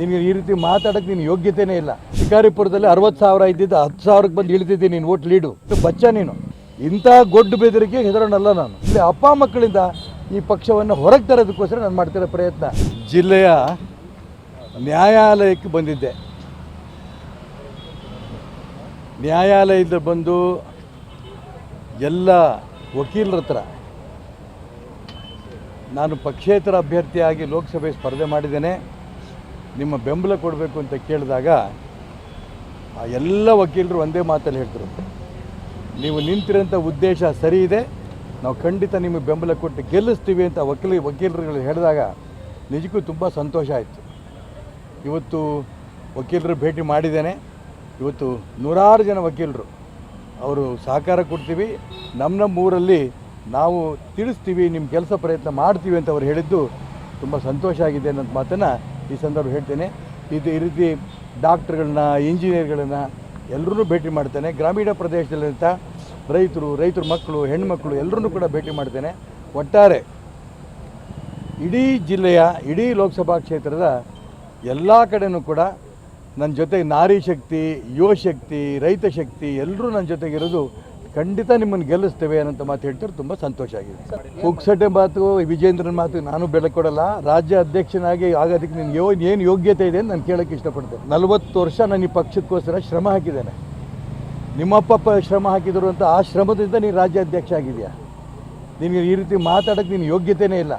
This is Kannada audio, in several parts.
ನಿನಗೆ ಈ ರೀತಿ ಮಾತಾಡಕ್ಕೆ ನಿನ್ನ ಯೋಗ್ಯತೆನೇ ಇಲ್ಲ. ಶಿಕಾರಿಪುರದಲ್ಲಿ ಅರವತ್ತು ಸಾವಿರ ಇದ್ದಿದ್ದು ಹತ್ತು ಸಾವಿರಕ್ಕೆ ಬಂದು ಇಳಿದಿದ್ದೀನಿ ನೀನು ಓಟ್ ಲೀಡು ಬಚ್ಚ ನೀನು. ಇಂಥ ಗೊಡ್ಡು ಬೆದರಿಕೆ ಹೆದರೋಣಲ್ಲ ನಾನು. ಇಲ್ಲಿ ಅಪ್ಪ ಮಕ್ಕಳಿಂದ ಈ ಪಕ್ಷವನ್ನು ಹೊರಗೆ ತರೋದಕ್ಕೋಸ್ಕರ ನಾನು ಮಾಡ್ತಿರೋ ಪ್ರಯತ್ನ. ಜಿಲ್ಲೆಯ ನ್ಯಾಯಾಲಯಕ್ಕೆ ಬಂದಿದ್ದೆ. ನ್ಯಾಯಾಲಯದಿಂದ ಬಂದು ಎಲ್ಲ ವಕೀಲರ ಹತ್ರ ನಾನು ಪಕ್ಷೇತರ ಅಭ್ಯರ್ಥಿಯಾಗಿ ಲೋಕಸಭೆ ಸ್ಪರ್ಧೆ ಮಾಡಿದ್ದೇನೆ. ನಿಮ್ಮ ಬೆಂಬಲ ಕೊಡಬೇಕು ಅಂತ ಕೇಳಿದಾಗ ಆ ಎಲ್ಲ ವಕೀಲರು ಒಂದೇ ಮಾತಲ್ಲಿ ಹೇಳ್ತಾರೆ ನೀವು ನಿಂತಿರೋಂಥ ಉದ್ದೇಶ ಸರಿ ಇದೆ, ನಾವು ಖಂಡಿತ ನಿಮಗೆ ಬೆಂಬಲ ಕೊಟ್ಟು ಗೆಲ್ಲಿಸ್ತೀವಿ ಅಂತ ವಕೀಲ ವಕೀಲರುಗಳು ಹೇಳಿದಾಗ ನಿಜಕ್ಕೂ ತುಂಬ ಸಂತೋಷ ಆಯಿತು. ಇವತ್ತು ವಕೀಲರು ಭೇಟಿ ಮಾಡಿದ್ದೇನೆ. ಇವತ್ತು ನೂರಾರು ಜನ ವಕೀಲರು ಅವರು ಸಹಕಾರ ಕೊಡ್ತೀವಿ. ನಮ್ಮ ನಮ್ಮ ಊರಲ್ಲಿ ನಾವು ತಿಳಿಸ್ತೀವಿ ನಿಮ್ಮ ಕೆಲಸ ಪ್ರಯತ್ನ ಮಾಡ್ತೀವಿ ಅಂತ ಅವ್ರು ಹೇಳಿದ್ದು ತುಂಬ ಸಂತೋಷ ಆಗಿದೆ ಅನ್ನೋ ಮಾತನ್ನು ಈ ಸಂದರ್ಭ ಹೇಳ್ತೇನೆ. ಇದು ಈ ರೀತಿ ಡಾಕ್ಟ್ರುಗಳನ್ನ, ಇಂಜಿನಿಯರ್ಗಳನ್ನ ಎಲ್ಲರೂ ಭೇಟಿ ಮಾಡ್ತೇನೆ. ಗ್ರಾಮೀಣ ಪ್ರದೇಶದಲ್ಲಿಂಥ ರೈತರು, ರೈತರ ಮಕ್ಕಳು, ಹೆಣ್ಮಕ್ಳು ಎಲ್ಲರನ್ನೂ ಕೂಡ ಭೇಟಿ ಮಾಡ್ತೇನೆ. ಒಟ್ಟಾರೆ ಇಡೀ ಜಿಲ್ಲೆಯ, ಇಡೀ ಲೋಕಸಭಾ ಕ್ಷೇತ್ರದ ಎಲ್ಲ ಕಡೆಯೂ ಕೂಡ ನನ್ನ ಜೊತೆಗೆ ನಾರಿ ಶಕ್ತಿ, ಯುವ ಶಕ್ತಿ, ರೈತ ಶಕ್ತಿ ಎಲ್ಲರೂ ನನ್ನ ಜೊತೆಗಿರೋದು ಖಂಡಿತ ನಿಮ್ಮನ್ನು ಗೆಲ್ಲಿಸ್ತೇವೆ ಅನ್ನೋಂಥ ಮಾತು ಹೇಳ್ತಾರೆ ತುಂಬ ಸಂತೋಷ ಆಗಿದೆ. ಪುಕ್ಸಟೆ ಮಾತು ವಿಜೇಂದ್ರನ ಮಾತು ನಾನು ಬೆಲೆ ಕೊಡಲ್ಲ. ರಾಜ್ಯ ಅಧ್ಯಕ್ಷನಾಗಿ ಆಗೋದಕ್ಕೆ ನಿನ್ಗೆ ಯೋ ಏನು ಯೋಗ್ಯತೆ ಇದೆ ಅಂತ ನಾನು ಕೇಳೋಕ್ಕೆ ಇಷ್ಟಪಡ್ತೇನೆ. ನಲವತ್ತು ವರ್ಷ ನಾನು ಈ ಪಕ್ಷಕ್ಕೋಸ್ಕರ ಶ್ರಮ ಹಾಕಿದ್ದೇನೆ. ನಿಮ್ಮಪ್ಪ ಶ್ರಮ ಹಾಕಿದರು ಅಂತ ಆ ಶ್ರಮದಿಂದ ನೀನು ರಾಜ್ಯ ಅಧ್ಯಕ್ಷ ಆಗಿದೆಯಾ? ನಿನಗೆ ಈ ರೀತಿ ಮಾತಾಡೋಕ್ಕೆ ನಿನ್ನ ಯೋಗ್ಯತೆಯೇ ಇಲ್ಲ.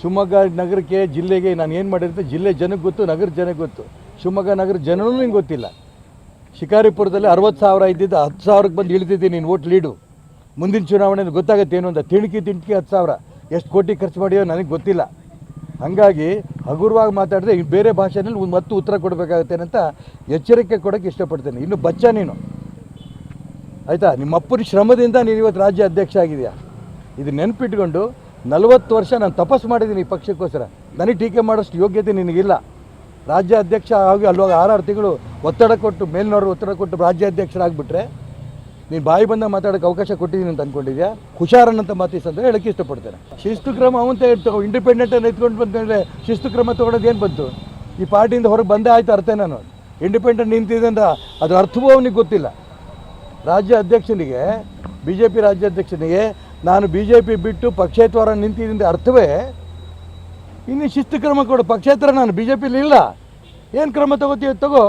ಶಿವಮೊಗ್ಗ ನಗರಕ್ಕೆ, ಜಿಲ್ಲೆಗೆ ನಾನು ಏನು ಮಾಡಿರುತ್ತೆ ಜಿಲ್ಲೆ ಜನಕ್ಕೆ ಗೊತ್ತು, ನಗರ ಜನಕ್ಕೆ ಗೊತ್ತು. ಶಿವಮೊಗ್ಗ ನಗರ ಜನನೂ ನಿಂಗೆ ಗೊತ್ತಿಲ್ಲ. ಶಿಕಾರಿಪುರದಲ್ಲಿ ಅರವತ್ತು ಸಾವಿರ ಇದ್ದಿದ್ದು ಹತ್ತು ಸಾವಿರಕ್ಕೆ ಬಂದು ಇಳಿದಿದ್ದೀನಿ ನೀನು ಓಟ್ ಲೀಡು. ಮುಂದಿನ ಚುನಾವಣೆಯಲ್ಲಿ ಗೊತ್ತಾಗುತ್ತೆ ಏನು ಅಂತ. ತಿಣಕಿ ತಿಂಟ್ಕಿ ಹತ್ತು ಸಾವಿರ. ಎಷ್ಟು ಕೋಟಿ ಖರ್ಚು ಮಾಡಿಯೋ ನನಗೆ ಗೊತ್ತಿಲ್ಲ. ಹಾಗಾಗಿ ಹಗುರವಾಗಿ ಮಾತಾಡಿದ್ರೆ ಬೇರೆ ಭಾಷೆಯಲ್ಲಿ ಒಂದು ಮತ್ತು ಉತ್ತರ ಕೊಡಬೇಕಾಗುತ್ತೆ ಅಂತ ಎಚ್ಚರಿಕೆ ಕೊಡೋಕ್ಕೆ ಇಷ್ಟಪಡ್ತೇನೆ. ಇನ್ನು ಬಚ್ಚ ನೀನು. ಆಯಿತಾ? ನಿಮ್ಮ ಅಪ್ಪನ ಶ್ರಮದಿಂದ ನೀನು ಇವತ್ತು ರಾಜ್ಯ ಅಧ್ಯಕ್ಷ ಆಗಿದೆಯಾ ಇದು ನೆನಪಿಟ್ಕೊಂಡು ನಲವತ್ತು ವರ್ಷ ನಾನು ತಪಸ್ಸು ಮಾಡಿದ್ದೀನಿ ಈ ಪಕ್ಷಕ್ಕೋಸ್ಕರ. ನನಗೆ ಟೀಕೆ ಮಾಡೋಷ್ಟು ಯೋಗ್ಯತೆ ನಿನಗಿಲ್ಲ. ರಾಜ್ಯ ಅಧ್ಯಕ್ಷ ಆಗಿ ಅಲ್ವಾಗ ಆರಾರು ತಿಂಗಳು ಒತ್ತಡ ಕೊಟ್ಟು ಮೇಲ್ನವರು ಒತ್ತಡ ಕೊಟ್ಟು ರಾಜ್ಯ ಅಧ್ಯಕ್ಷರಾಗ್ಬಿಟ್ರೆ ನೀನು ಬಾಯಿ ಬಂದ ಮಾತಾಡೋಕೆ ಅವಕಾಶ ಕೊಟ್ಟಿದ್ದೀನಿ ಅಂತ ಅಂದ್ಕೊಂಡಿದ್ಯಾ ಹುಷಾರನ್ನಂತ ಅಂತ ಹೇಳಕ್ಕೆ ಇಷ್ಟಪಡ್ತೇನೆ. ಶಿಸ್ತು ಕ್ರಮ ಅವಂತ ಇಂಡಿಪೆಂಡೆಂಟ್ ಇಂಡಿಪೆಂಡೆಂಟನ್ನು ಎತ್ಕೊಂಡು ಬಂದರೆ ಶಿಸ್ತು ಕ್ರಮ ತೊಗೊಳೋದು ಏನು ಬಂತು? ಈ ಪಾರ್ಟಿಯಿಂದ ಹೊರಗೆ ಬಂದೇ ಆಯ್ತು ಅರ್ಥ ನಾನು ಇಂಡಿಪೆಂಡೆಂಟ್ ನಿಂತಿದೆ ಅಂತ ಅದು ಅರ್ಥವೂ ಅವನಿಗೆ ಗೊತ್ತಿಲ್ಲ. ರಾಜ್ಯ ಅಧ್ಯಕ್ಷನಿಗೆ ಬಿ ಜೆ ಪಿ ರಾಜ್ಯಾಧ್ಯಕ್ಷನಿಗೆ ನಾನು ಬಿ ಜೆ ಪಿ ಬಿಟ್ಟು ಪಕ್ಷೇತರ ನಿಂತಿದ್ದ ಅರ್ಥವೇ ಇನ್ನು ಶಿಸ್ತು ಕ್ರಮ ಕೊಡು. ಪಕ್ಷೇತರ ನಾನು ಬಿ ಜೆ ಪಿಲಿ ಇಲ್ಲ. ಏನು ಕ್ರಮ ತಗೋತೀಯ ತಗೋ.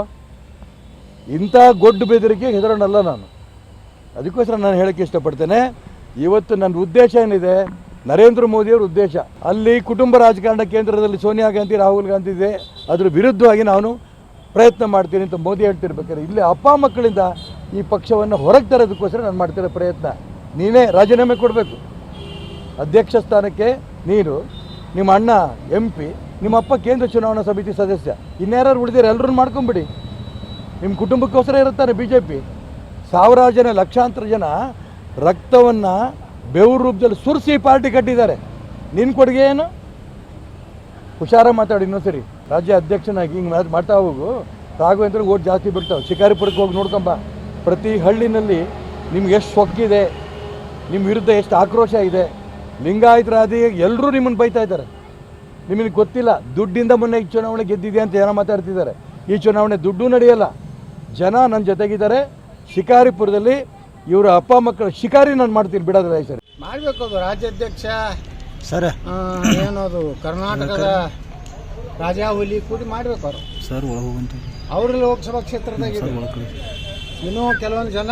ಇಂಥ ಗೊಡ್ಡು ಬೆದರಿಕೆ ಹೆದರೋಣಲ್ಲ ನಾನು. ಅದಕ್ಕೋಸ್ಕರ ನಾನು ಹೇಳೋಕ್ಕೆ ಇಷ್ಟಪಡ್ತೇನೆ. ಇವತ್ತು ನನ್ನ ಉದ್ದೇಶ ಏನಿದೆ? ನರೇಂದ್ರ ಮೋದಿಯವ್ರ ಉದ್ದೇಶ. ಅಲ್ಲಿ ಕುಟುಂಬ ರಾಜಕಾರಣ ಕೇಂದ್ರದಲ್ಲಿ ಸೋನಿಯಾ ಗಾಂಧಿ, ರಾಹುಲ್ ಗಾಂಧಿ ಇದೆ. ಅದ್ರ ವಿರುದ್ಧವಾಗಿ ನಾನು ಪ್ರಯತ್ನ ಮಾಡ್ತೀನಿ ಅಂತ ಮೋದಿ ಹೇಳ್ತಿರ್ಬೇಕಾದ್ರೆ, ಇಲ್ಲಿ ಅಪ್ಪ ಮಕ್ಕಳಿಂದ ಈ ಪಕ್ಷವನ್ನು ಹೊರಗೆ ತರೋದಕ್ಕೋಸ್ಕರ ನಾನು ಮಾಡ್ತಿರೋ ಪ್ರಯತ್ನ. ನೀನೇ ರಾಜೀನಾಮೆ ಕೊಡಬೇಕು. ಅಧ್ಯಕ್ಷ ಸ್ಥಾನಕ್ಕೆ ನೀನು ನಿಮ್ಮ ಅಣ್ಣ ಎಂ ಪಿ ನಿಮ್ಮಪ್ಪ ಕೇಂದ್ರ ಚುನಾವಣಾ ಸಮಿತಿ ಸದಸ್ಯ. ಇನ್ಯಾರು ಉಳಿದಿರ ಎಲ್ಲರೂ ಮಾಡ್ಕೊಂಬಿಡಿ. ನಿಮ್ಮ ಕುಟುಂಬಕ್ಕೋಸ್ಕರ ಇರುತ್ತಾರೆ ಬಿ ಜೆ ಪಿ ಸಾವಿರಾರು ಜನ, ಲಕ್ಷಾಂತರ ಜನ ರಕ್ತವನ್ನು ಬೆವರು ರೂಪದಲ್ಲಿ ಸುರಿಸಿ ಪಾರ್ಟಿ ಕಟ್ಟಿದ್ದಾರೆ. ನಿನ್ನ ಕೊಡುಗೆ ಏನು? ಹುಷಾರ ಮಾತಾಡಿ ಇನ್ನೊಂದು ಸರಿ. ರಾಜ್ಯ ಅಧ್ಯಕ್ಷನಾಗಿ ಹಿಂಗೆ ಮಾಡ್ತಾ ಹೋಗು. ರಾಘವೇಂದ್ರ ಓಟ್ ಜಾಸ್ತಿ ಬಿಡ್ತಾವೆ ಶಿಕಾರಿಪುರಕ್ಕೆ ಹೋಗಿ ನೋಡ್ಕೊಂಬ. ಪ್ರತಿ ಹಳ್ಳಿನಲ್ಲಿ ನಿಮ್ಗೆ ಎಷ್ಟು ಸೊಕ್ಕಿದೆ, ನಿಮ್ಮ ವಿರುದ್ಧ ಎಷ್ಟು ಆಕ್ರೋಶ ಇದೆ ಲಿಂಗಾಯತರಾದಿ ಎಲ್ಲರೂ ನಿಮ್ಮನ್ನು ಬೈತಾ ಇದ್ದಾರೆ. ನಿಮಗೆ ಗೊತ್ತಿಲ್ಲ ದುಡ್ಡಿಂದ ಮೊನ್ನೆ ಈ ಚುನಾವಣೆ ಗೆದ್ದಿದೆ ಅಂತ ಏನೋ ಮಾತಾಡ್ತಿದ್ದಾರೆ. ಈ ಚುನಾವಣೆ ದುಡ್ಡು ನಡೆಯಲ್ಲ. ಜನ ನನ್ನ ಜೊತೆಗಿದ್ದಾರೆ. ಶಿಕಾರಿಪುರದಲ್ಲಿ ಇವರ ಅಪ್ಪ ಮಕ್ಕಳ ಶಿಕಾರಿ ನಾನು ಮಾಡ್ತೀನಿ ಬಿಡೋದ್ರ ಸರ್. ಮಾಡಬೇಕು ಅದು ರಾಜ್ಯಾಧ್ಯಕ್ಷ. ಸರ್. ಏನದು ಕರ್ನಾಟಕದ ರಾಜಾ ಹುಲಿ ಕೂಡಿ ಮಾಡಬೇಕು ಅವರು. ಸರ್ ಅವರು ಲೋಕಸಭಾ ಕ್ಷೇತ್ರದಾಗ. ಇನ್ನೂ ಕೆಲವೊಂದು ಜನ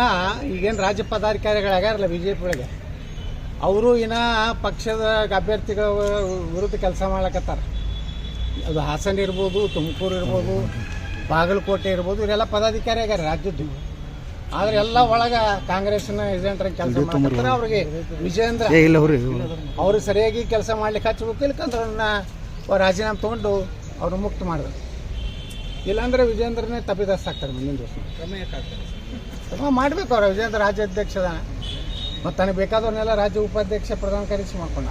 ಈಗೇನು ರಾಜ್ಯ ಪದಾಧಿಕಾರಿಗಳಾಗ್ಯಾರಲ್ಲ ಬಿ ಜೆ ಪಿ ಒಳಗೆ. ಅವರು ಇನ್ನ ಪಕ್ಷದ ಅಭ್ಯರ್ಥಿಗಳ ವಿರುದ್ಧ ಕೆಲಸ ಮಾಡ್ಲಕತ್ತಾರ. ಅದು ಹಾಸನ ಇರ್ಬೋದು ತುಮಕೂರು ಇರ್ಬೋದು ಬಾಗಲಕೋಟೆ ಇರ್ಬೋದು ಇವರೆಲ್ಲ ಪದಾಧಿಕಾರಿ ಆಗ್ಯಾರ ರಾಜ್ಯದ್ದು. ಆದ್ರೆ ಎಲ್ಲ ಒಳಗ ಕಾಂಗ್ರೆಸ್ನ ಏಜೆಂಟ್ರ ಕೆಲಸ ಮಾಡ್ತಾರೆ ಅವ್ರಿಗೆ ವಿಜೇಂದ್ರ ಅವರು ಸರಿಯಾಗಿ ಕೆಲಸ ಮಾಡ್ಲಿಕ್ಕೆ ಹಚ್ಚಬೇಕು ಇಲ್ಕಂದ್ರೆ ಅವ್ರನ್ನ ಅವ್ರು ರಾಜೀನಾಮೆ ತಗೊಂಡು ಅವ್ರನ್ನ ಮುಕ್ತ ಮಾಡಿದ್ರು ಇಲ್ಲಾಂದ್ರೆ ವಿಜೇಂದ್ರನೇ ತಪ್ಪಿದಾಸ್ತಾರೆ ಆಗ್ತಾರೆ ಮುಂದಿನ ದಿವಸ. ಕ್ರಮ ಮಾಡ್ಬೇಕು ಅವ್ರ ವಿಜೇಂದ್ರ ರಾಜ್ಯಾಧ್ಯಕ್ಷದ ಮತ್ತು ತನಗೆ ಬೇಕಾದವ್ರನ್ನೆಲ್ಲ ರಾಜ್ಯ ಉಪಾಧ್ಯಕ್ಷ ಪ್ರಧಾನ ಕಾರ್ಯದರ್ಶಿ ಮಾಡ್ಕೊಂಡ.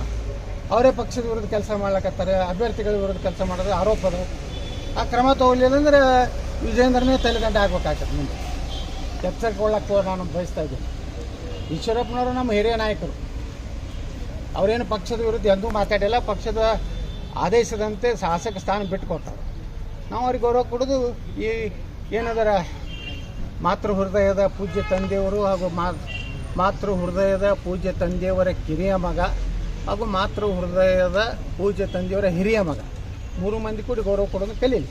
ಅವರೇ ಪಕ್ಷದ ವಿರುದ್ಧ ಕೆಲಸ ಮಾಡ್ಲಕತ್ತಾರೆ, ಅಭ್ಯರ್ಥಿಗಳ ವಿರುದ್ಧ ಕೆಲಸ ಮಾಡೋದು ಆರೋಪ ಅದು ಆ ಕ್ರಮ ತಗೊಳ್ಳಿಲ್ಲ ಅಂದ್ರೆ ವಿಜೇಂದ್ರನೇ ತಲೆಗಂಟೆ ಆಗ್ಬೇಕಾಗ್ತದೆ ಮುಂದೆ. ಎಚ್ಚರಿಕೊಳ್ಳಕ್ಕೆ ನಾನು ಬಯಸ್ತಾ ಇದ್ದೀನಿ. ಈಶ್ವರಪ್ಪನವರು ನಮ್ಮ ಹಿರಿಯ ನಾಯಕರು. ಅವರೇನು ಪಕ್ಷದ ವಿರುದ್ಧ ಎಂದೂ ಮಾತಾಡಿಲ್ಲ, ಪಕ್ಷದ ಆದೇಶದಂತೆ ಶಾಸಕ ಸ್ಥಾನ ಬಿಟ್ಟುಕೊಡ್ತಾರೆ ನಾವು ಅವ್ರಿಗೆ ಗೌರವ ಕೊಡೋದು ಈ ಏನದರ ಮಾತೃ ಹೃದಯದ ಪೂಜ್ಯ ತಂದೆಯವರು ಹಾಗೂ ಮಾ ಮಾತೃ ಹೃದಯದ ಪೂಜ್ಯ ತಂದೆಯವರ ಕಿರಿಯ ಮಗ ಹಾಗೂ ಮಾತೃ ಹೃದಯದ ಪೂಜ್ಯ ತಂದೆಯವರ ಹಿರಿಯ ಮಗ. ಮೂರು ಮಂದಿ ಕೂಡಿ ಗೌರವ ಕೊಡೋದು ಕಲೀಲಿ.